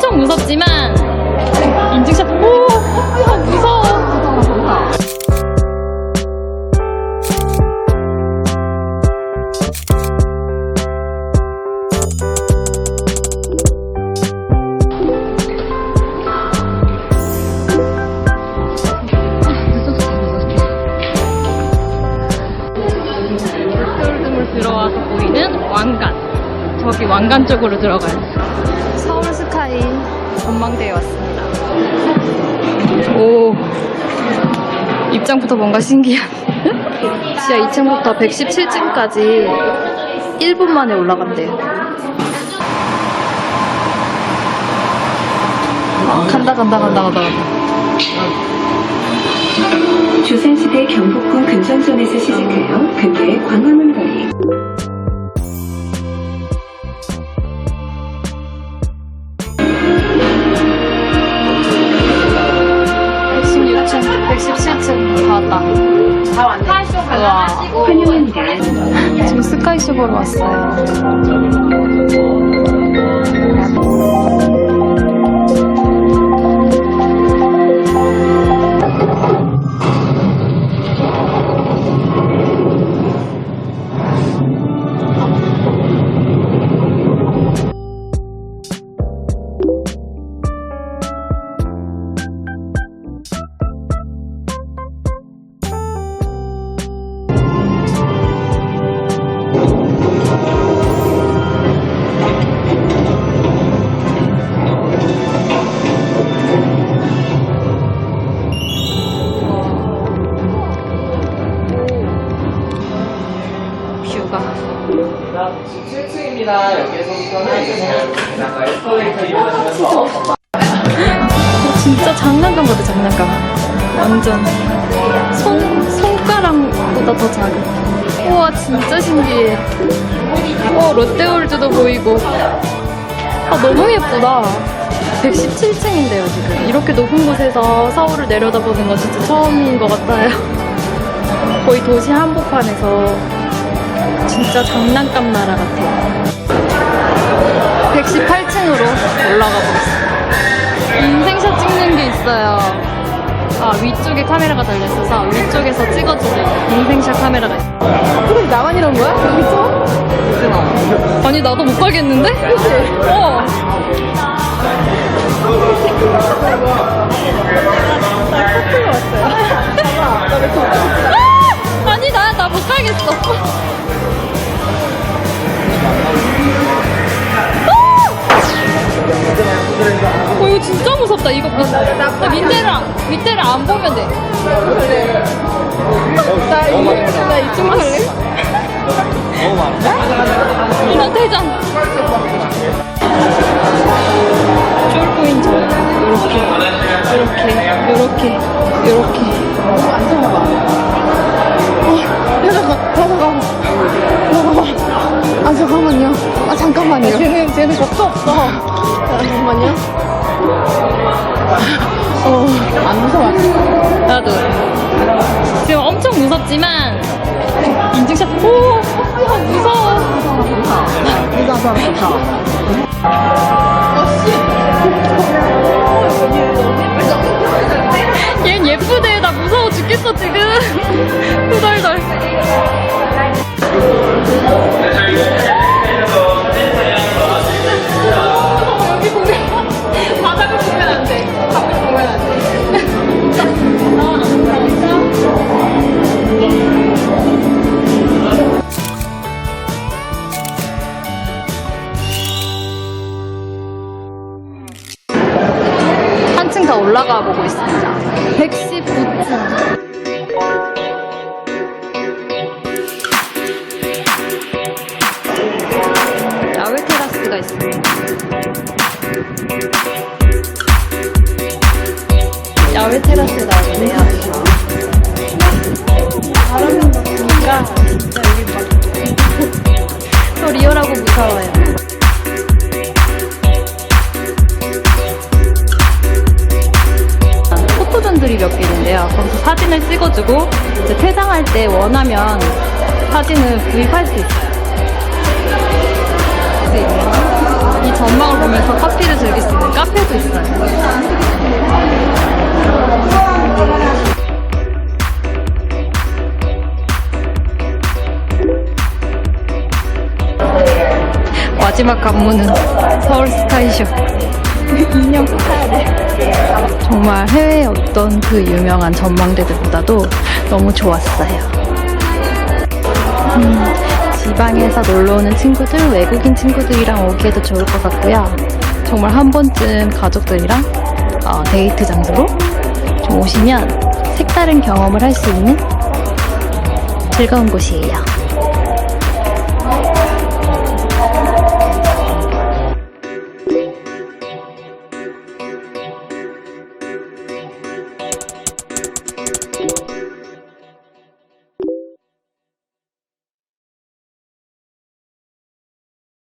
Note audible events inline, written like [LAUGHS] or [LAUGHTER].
엄청 무섭지만 인증샷. 오 야, 무서워. 서울등을 들어와서 보이는 왕관. 저기 왕관 쪽으로 들어가요 전망대에 왔습니다. 오. 입장부터 뭔가 신기한. [LAUGHS] 지하 2층부터 117층까지 1분 만에 올라간대요. 간다 간다 간다 간다. 간다 조선시대 경복궁 금성전에서 시작하 116층 117층 다 왔다 우와. 지금 스카이쇼 보러 왔어요. 7층입니다. 여기에서부터는 지나가 에스컬레이터 이용하시면서 진짜 장난감 같아 장난감. 완전 손 손가락보다 더 작은. 우와 진짜 신기해. 어 롯데월드도 보이고. 아 너무 예쁘다. 117층인데요 지금. 이렇게 높은 곳에서 서울을 내려다보는 건 진짜 처음인 것 같아요. 거의 도시 한복판에서 진짜 장난감 나라 같아요. 118층으로 올라가 보겠습니다. 인생샷 찍는 게 있어요. 아, 위쪽에 카메라가 달려있어서 위쪽에서 찍어주는 인생샷 카메라가 있어요. 그럼 나만 이런 거야? 여기서? 아니, 나도 못 가겠는데? 그치? 어. 무섭다. 이거 봐. 나 밑에를, 안- 밑에를 안 보면 돼. 나, 이, 나 이쪽 할래? 너무 많아. 이런 대장. 쫄보인 저. 요렇게, 요렇게, 요렇게, 요렇게. 야, 잠깐, 잠깐, 잠깐만. 아, 잠깐만요. 아, 잠깐만요. 쟤는, 쟤는 겁도 없어. 잠깐만요. 어, 안 무서워. 나도. 지금 엄청 무섭지만, 인증샷, 오! 야, 무서워. 무서워, 무서워. 얜 예쁘대. 나 무서워 죽겠어, 지금. [LAUGHS] 후덜덜. 더 올라가 보고 있습니다. 119층. 야외 테라스가 있습니다. 야외 테라스가 있네요. 바람이 막 부니까 진짜 여기 막 [LAUGHS] 또 리얼하고 무서워요. 해요. 거기서 사진을 찍어주고 이제 퇴장할 때 원하면 사진을 구입할 수 있어요. 네. 이 전망을 보면서 커피를 즐길 수 있는 카페도 있어요. 마지막 관문은 서울 스카이쇼. 인형 타야 돼. 정말 해외의 어떤 그 유명한 전망대들보다도 너무 좋았어요. 음, 지방에서 놀러 오는 친구들, 외국인 친구들이랑 오기에도 좋을 것 같고요. 정말 한 번쯤 가족들이랑 어, 데이트 장소로 좀 오시면 색다른 경험을 할 수 있는 즐거운 곳이에요.